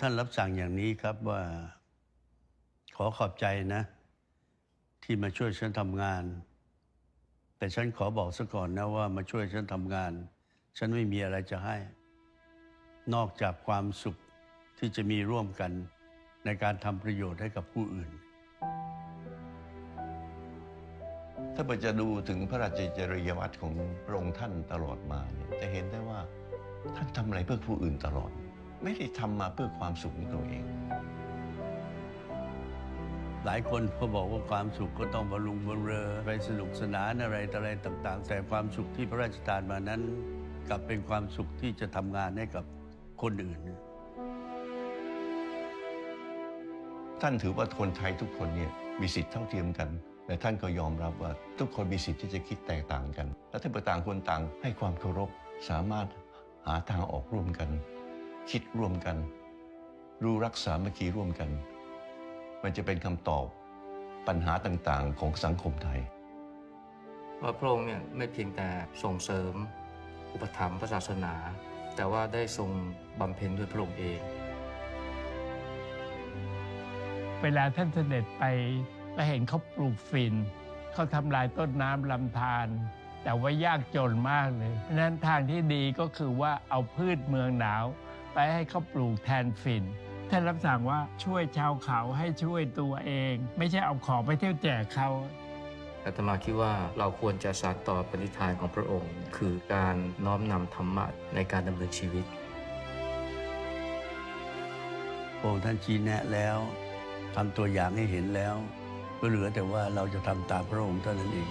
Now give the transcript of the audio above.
ท่านรับสั่งอย่างนี้ครับว่าขอขอบใจนะ ที่มาช่วยฉันทำงาน แต่ฉันขอบอกซะก่อนนะว่ามาช่วยฉันทำงาน ฉันไม่มีอะไรจะให้ นอกจากความสุขที่จะมีร่วมกันในการทำประโยชน์ให้กับผู้อื่น ถ้าเราจะดูถึงพระราชจริยวัตรของพระองค์ท่านตลอดมาเนี่ยจะเห็นได้ว่าท่านทำอะไรเพื่อผู้อื่นตลอด ไม่ได้ทำมาเพื่อความสุขของตัวเอง หลายคนเขาบอกว่าความสุขก็ต้องบรรลุงบรเรอไปสนุกสนานอะไรต่ออะไรต่างๆ แต่ความสุขที่พระราชทานมานั้น กลับเป็นความสุขที่จะทำงานให้กับคนอื่น ท่านถือว่าคนไทยทุกคนเนี่ยมีสิทธิ์เท่าเทียมกันแต่ท่านก็ยอมรับว่าทุกคนมีสิทธิ์ที่จะคิดแตกต่างกัน และถ้าต่างคนต่างให้ความเคารพสามารถหาทางออกร่วมกัน คิดร่วมกัน รู้รักสามัคคีร่วมกัน มันจะเป็นคำตอบปัญหาต่างๆ ของสังคมไทยเพราะพระองค์เนี่ยไม่เพียงแต่ส่งเสริม อุปถัมภ์พระศาสนา แต่ว่าได้ทรงบำเพ็ญด้วยพระองค์เอง เวลาท่านเสด็จไปและเห็นเขาปลูกฝิ่นเขาทำลายต้นน้ำลำธารแต่ว่ายากจนมากเลย เพราะฉะนั้นทางที่ดีก็คือว่าเอาพืชเมืองหนาว ไปให้เขาปลูกแทนฝิ่นท่านรับสั่งว่าช่วยชาวเขาให้ช่วยตัวเอง ไม่ใช่เอาของไปเที่ยวแจกเขาอาตมาคิดว่าเราควรจะสานต่อปณิธานของพระองค์ คือการน้อมนำธรรมะในการดำเนินชีวิตพระองค์ท่านชี้แนะแล้วทำตัวอย่างให้เห็นแล้ว ก็เหลือแต่ว่าเราจะทำตามพระองค์เท่านั้นเอง